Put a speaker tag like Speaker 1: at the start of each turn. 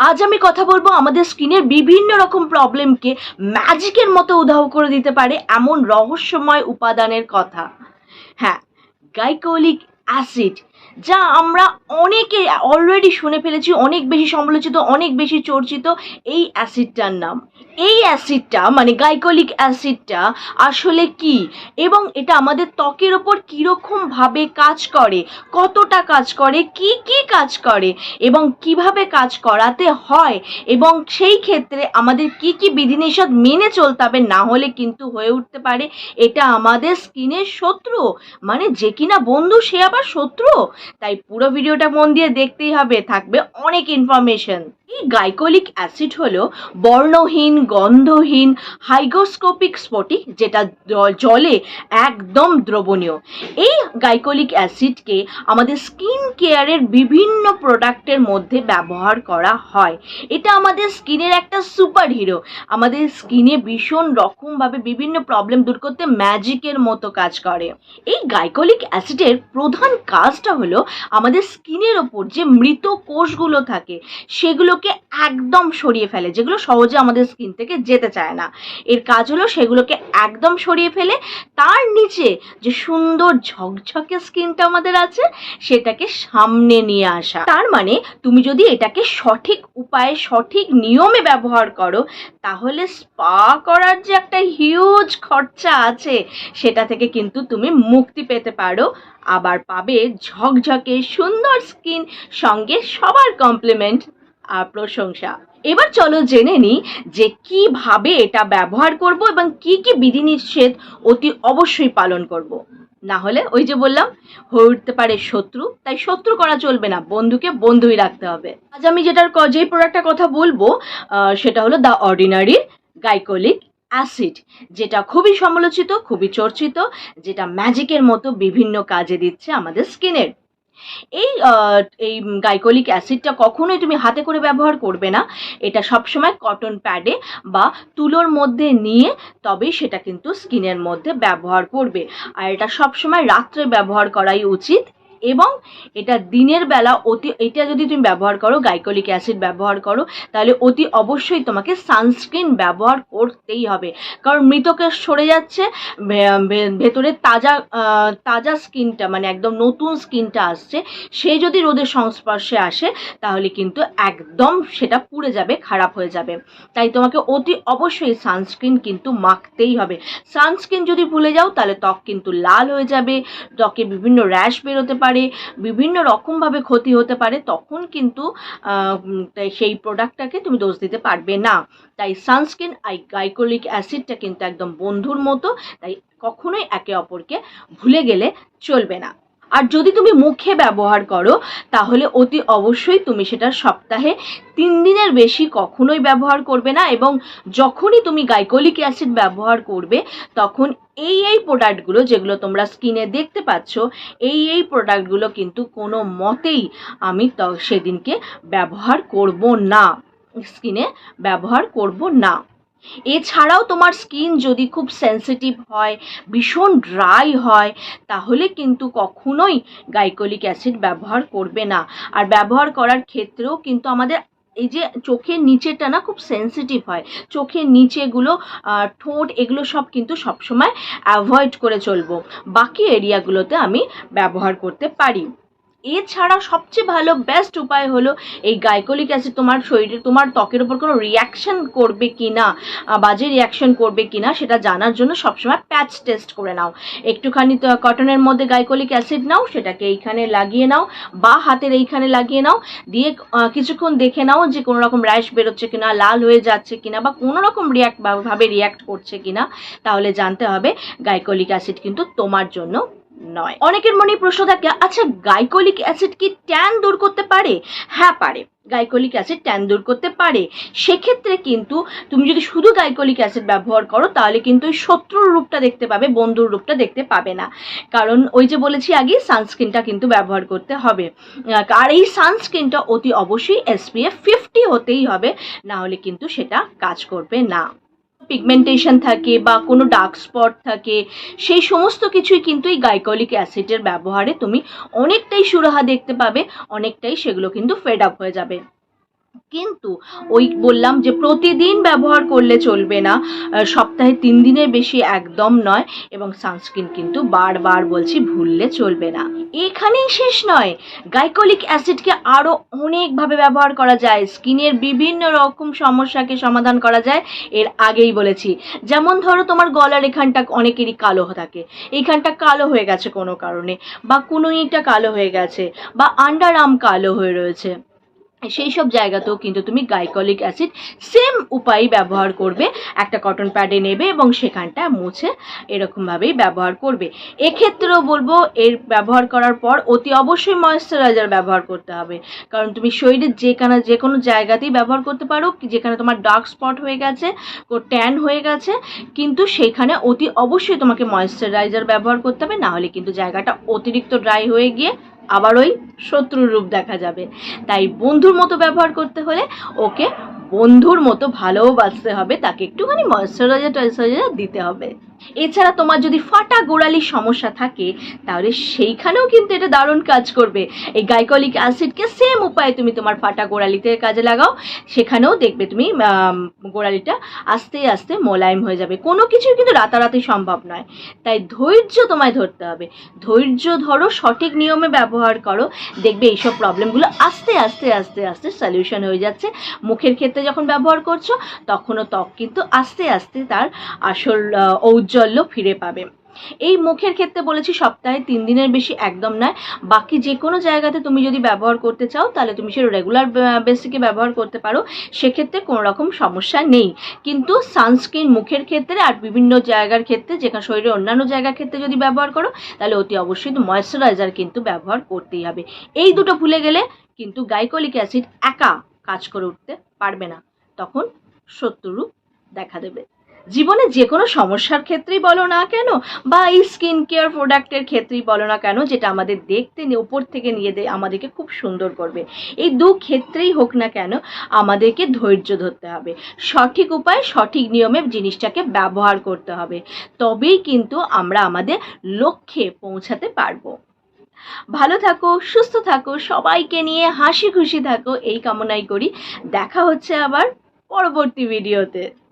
Speaker 1: আজ আমি কথা বলব আমাদের স্কিনের বিভিন্ন রকম প্রবলেমকে ম্যাজিকের মতো উধাও করে দিতে পারে এমন রহস্যময় উপাদানের কথা। হ্যাঁ গাইকোলিক অ্যাসিড যা আমরা অনেকে অলরেডি শুনে ফেলেছি, অনেক বেশি সমালোচিত, অনেক বেশি চর্চিত এই অ্যাসিডটার নাম। এই অ্যাসিডটা মানে গাইকোলিক অ্যাসিডটা আসলে কি? এবং এটা আমাদের ত্বকের ওপর কীরকমভাবে কাজ করে, কতটা কাজ করে, কি কি কাজ করে, এবং কীভাবে কাজ করাতে হয়, এবং সেই ক্ষেত্রে আমাদের কি কি বিধিনিষেধ মেনে চলতে হবে না হলে কিন্তু হয়ে উঠতে পারে, এটা আমাদের স্কিনের শত্রু। মানে যে কিনা বন্ধু সে আবার শত্রু। তাই পুরো ভিডিওটা মন দিয়ে দেখতেই হবে থাকবে অনেক ইনফরমেশন এই গাইকোলিক অ্যাসিড হলো বর্ণহীন, গন্ধহীন হাইগ্রোস্কোপিক স্ফটিক যেটা জলে একদম দ্রবণীয়। এই গাইকোলিক অ্যাসিডকে আমাদের স্কিন কেয়ারের বিভিন্ন প্রোডাক্টের মধ্যে ব্যবহার করা হয়। এটা আমাদের স্কিনের একটা সুপার হিরো আমাদের স্কিনে ভীষণ রকমভাবে বিভিন্ন প্রবলেম দূর করতে ম্যাজিকের মতো কাজ করে। এই গাইকোলিক অ্যাসিডের প্রধান কাজটা হলো আমাদের স্কিনের ওপর যে মৃত কোষগুলো থাকে সেগুলোকে একদম সরিয়ে ফেলে, যেগুলো সহজে আমাদের স্কিন থেকে যেতে চায় না। এর কাজ হলো সেগুলোকে একদম সরিয়ে ফেলে, তার নিচে যে সুন্দর ঝকঝকে স্কিনটা আমাদের আছে, সেটাকে সামনে নিয়ে আসা। তার মানে তুমি যদি এটাকে সঠিক উপায়ে, সঠিক নিয়মে ব্যবহার করো, তাহলে স্পা করার যে একটা হিউজ খরচা আছে, সেটা থেকে কিন্তু তুমি মুক্তি পেতে পারো। আবার পাবে ঝকঝকে সুন্দর স্কিন সঙ্গে সবার কমপ্লিমেন্ট প্রশংসা। এবার চলো জেনে নিই যে কীভাবে এটা ব্যবহার করব এবং কি কি বিধিনিষেধ অতি অবশ্যই পালন করব। না হলে ওই যে বললাম, হয়ে উঠতে পারে শত্রু, তাই শত্রু করা চলবে না, বন্ধুকে বন্ধুই রাখতে হবে। আজ আমি যেটার যেই প্রোডাক্টটার কথা বলব সেটা হলো দ্য অর্ডিনারি গাইকোলিক অ্যাসিড যেটা খুবই সমালোচিত, খুবই চর্চিত, যেটা ম্যাজিকের মতো বিভিন্ন কাজে দিচ্ছে আমাদের স্কিনের এই এই গাইকোলিক অ্যাসিডটা কখনোই তুমি হাতে করে ব্যবহার করবে না। এটা সবসময় কটন প্যাডে বা তুলোর মধ্যে নিয়ে তবেই সেটা কিন্তু স্কিনের মধ্যে ব্যবহার করবে। আর এটা সবসময় রাত্রে ব্যবহার করাই উচিত। এবং এটা দিনের বেলা অতি, এটা যদি তুমি ব্যবহার করো, গাইকোলিক অ্যাসিড ব্যবহার করো, তাহলে অতি অবশ্যই তোমাকে সানস্ক্রিন ব্যবহার করতেই হবে। কারণ মৃতকে সরে যাচ্ছে ভেতরে তাজা তাজা স্কিনটা মানে একদম নতুন স্কিনটা আসছে, সে যদি রোদের সংস্পর্শে আসে, তাহলে কিন্তু একদম সেটা পুড়ে যাবে, খারাপ হয়ে যাবে। তাই তোমাকে অতি অবশ্যই সানস্ক্রিন কিন্তু মাখতেই হবে। সানস্ক্রিন যদি ভুলে যাও, তাহলে ত্বক কিন্তু লাল হয়ে যাবে, ত্বকে বিভিন্ন র্যাশ বেরোতে পারে। বিভিন্ন রকমভাবে ক্ষতি হতে পারে, তখন কিন্তু সেই প্রোডাক্টটাকে তুমি দোষ দিতে পারবে না। তাই সানস্ক্রিন আই গাইকোলিক অ্যাসিডটা কিন্তু একদম বন্ধুর মতো, তাই কখনোই একে অপরকে ভুলে গেলে চলবে না। আর যদি তুমি মুখে ব্যবহার করো, তাহলে অতি অবশ্যই তুমি সেটা সপ্তাহে তিন দিনের বেশি কখনোই ব্যবহার করবে না এবং যখনই তুমি গাইকোলিক অ্যাসিড ব্যবহার করবে, তখন এই এই প্রোডাক্টগুলো যেগুলো তোমরা স্কিনে দেখতে পাচ্ছ, এই এই প্রোডাক্টগুলো কিন্তু কোনো মতেই আমি সেদিনকে ব্যবহার করব না, স্কিনে ব্যবহার করব না। এছাড়াও তোমার স্কিন যদি খুব সেনসিটিভ হয়, ভীষণ ড্রাই হয়, তাহলে কিন্তু কখনোই গাইকোলিক অ্যাসিড ব্যবহার করবে না। আর ব্যবহার করার ক্ষেত্রেও কিন্তু আমাদের এই যে চোখের নিচেটা না খুব সেনসিটিভ হয়, চোখের নিচেগুলো ঠোঁট এগুলো সব কিন্তু সবসময় অ্যাভয়েড করে চলবো। বাকি এরিয়াগুলোতে আমি ব্যবহার করতে পারি। এছাড়া সবচেয়ে ভালো বেস্ট উপায় হলো এই গাইকোলিক অ্যাসিড তোমার শরীরে, তোমার ত্বকের উপর কোনো রিয়াকশন করবে কি না বাজে রিয়াকশন করবে কি না সেটা জানার জন্য সবসময় প্যাচ টেস্ট করে নাও। একটুখানি কটনের মধ্যে গাইকোলিক অ্যাসিড নাও, সেটাকে এইখানে লাগিয়ে নাও বা হাতের এইখানে লাগিয়ে নাও, দিয়ে কিছুক্ষণ দেখে নাও যে কোনো রকম র্যাশ বেরোচ্ছে কিনা, লাল হয়ে যাচ্ছে কিনা বা কোনো রকম রিয়াক্ট ভাবে রিয়াক্ট করছে কিনা, তাহলে জানতে হবে গাইকোলিক অ্যাসিড কিন্তু তোমার জন্য নয়। অনেকের মনে প্রশ্ন থাকে আচ্ছা গাইকোলিক অ্যাসিড কি ট্যান দূর করতে পারে? হ্যাঁ পারে। গাইকোলিক অ্যাসিড ট্যান দূর করতে পারে। সেক্ষেত্রে কিন্তু তুমি যদি শুধু গাইকোলিক অ্যাসিড ব্যবহার করো, তাহলে কিন্তু ওই শত্রুর রূপটা দেখতে পাবে, বন্ধুর রূপটা দেখতে পাবে না। কারণ ওই যে বলেছি আগে, সানস্ক্রিনটা কিন্তু ব্যবহার করতে হবে। আর এই সানস্ক্রিনটা অতি অবশ্যই এসপিএফ ফিফটি হতেই হবে না হলে কিন্তু সেটা কাজ করবে না। পিগমেন্টেশন থাকে বা কোনো ডার্ক স্পট থাকে, সেই সমস্ত কিছুই কিন্তু এই গাইকলিক অ্যাসিডের ব্যবহারে তুমি অনেকটাই সুরাহা দেখতে পাবে, অনেকটাই সেগুলো কিন্তু ফেড আপ হয়ে যাবে। কিন্তু ওই বললাম যে প্রতিদিন ব্যবহার করলে চলবে না সপ্তাহে তিন দিনের বেশি একদম নয় এবং সানস্ক্রিন কিন্তু বারবার বলছি ভুললে চলবে না। এখানেই শেষ নয় গাইকোলিক অ্যাসিডকে আরও অনেকভাবে ব্যবহার করা যায় স্কিনের বিভিন্ন রকম সমস্যাকে সমাধান করা যায়, এর আগেই বলেছি। যেমন ধরো তোমার গলার এখানটা অনেকেরই কালো থাকে এইখানটা কালো হয়ে গেছে কোনো কারণে, বা কুনুইটা কালো হয়ে গেছে, বা আন্ডার আর্ম কালো হয়ে রয়েছে। সেই সব জায়গাতেও কিন্তু তুমি গাইকলিক অ্যাসিড সেম উপায় ব্যবহার করবে। একটা কটন প্যাডে নেবে এবং সেখানটা মুছে এরকমভাবেই ব্যবহার করবে। এক্ষেত্রেও বলব, এর ব্যবহার করার পর অতি অবশ্যই ময়েশ্চারাইজার ব্যবহার করতে হবে। কারণ তুমি শরীরের যেখানে যে কোনো জায়গাতেই ব্যবহার করতে পারো। যেখানে তোমার ডার্ক স্পট হয়ে গেছে ট্যান হয়ে গেছে, কিন্তু সেখানে অতি অবশ্যই তোমাকে ময়েশ্চারাইজার ব্যবহার করতে হবে। না হলে কিন্তু জায়গাটা অতিরিক্ত ড্রাই হয়ে গিয়ে আবার ওই শত্রুর রূপ দেখা যাবে। তাই বন্ধুর মতো ব্যবহার করতে হলে ওকে বন্ধুর মতো ভালোবাসতে হবে, তাকে একটুখানি ময়শ্চারাইজার টয়শ্চারাইজার দিতে হবে। এছাড়া তোমার যদি ফাটা গোড়ালির সমস্যা থাকে তাহলে সেইখানেও কিন্তু এটা দারুণ কাজ করবে। এই গাইকলিক অ্যাসিডকে সেম উপায়ে তুমি তোমার ফাটা গোড়ালিতে কাজে লাগাও। সেখানেও দেখবে তুমি গোড়ালিটা আস্তে আস্তে মোলায়েম হয়ে যাবে। কোনো কিছুই কিন্তু রাতারাতি সম্ভব নয়। তাই ধৈর্য তোমায় ধরতে হবে। ধৈর্য ধরো সঠিক নিয়মে ব্যবহার করো। দেখবে এইসব প্রবলেমগুলো আস্তে আস্তে আস্তে আস্তে সলিউশন হয়ে যাচ্ছে। মুখের ক্ষেত্রে যখন ব্যবহার করছ তখনও ত্বক কিন্তু আস্তে আস্তে তার আসল আহ, ঔজ্জ্বল্য ফিরে পাবে। এই মুখের ক্ষেত্রে বলেছি সপ্তাহে তিন দিনের বেশি একদম নয়। বাকি যে কোনো জায়গাতে তুমি যদি ব্যবহার করতে চাও, তাহলে তুমি সেটা রেগুলার বেসিকে ব্যবহার করতে পারো। সেক্ষেত্রে কোনো রকম সমস্যা নেই। কিন্তু সানস্ক্রিন মুখের ক্ষেত্রে আর বিভিন্ন জায়গার ক্ষেত্রে, যেখানে শরীরের অন্যান্য জায়গার ক্ষেত্রে যদি ব্যবহার করো, তাহলে অতি অবশ্যই ময়েশ্চারাইজার কিন্তু ব্যবহার করতেই হবে। এই দুটো ভুলে গেলে কিন্তু গাইকোলিক অ্যাসিড একা কাজ করে উঠতে পারবে না। তখন শত্রুরূপ দেখা দেবে। জীবনে যে কোনো সমস্যার ক্ষেত্রেই বলো না কেন, বা এই স্কিন কেয়ার প্রোডাক্টের ক্ষেত্রেই বলো না কেন, যেটা আমাদের দেখতে উপর থেকে নিয়ে দে, আমাদেরকে খুব সুন্দর করবে। এই দু ক্ষেত্রেই হোক না কেন, আমাদেরকে ধৈর্য ধরতে হবে। সঠিক উপায়ে, সঠিক নিয়মে জিনিসটাকে ব্যবহার করতে হবে। তবেই কিন্তু আমরা আমাদের লক্ষ্যে পৌঁছাতে পারব। ভালো থাকো, সুস্থ থাকো, সবাইকে নিয়ে হাসি খুশি থাকো, এই কামনাই করি। দেখা হচ্ছে আবার পরবর্তী ভিডিওতে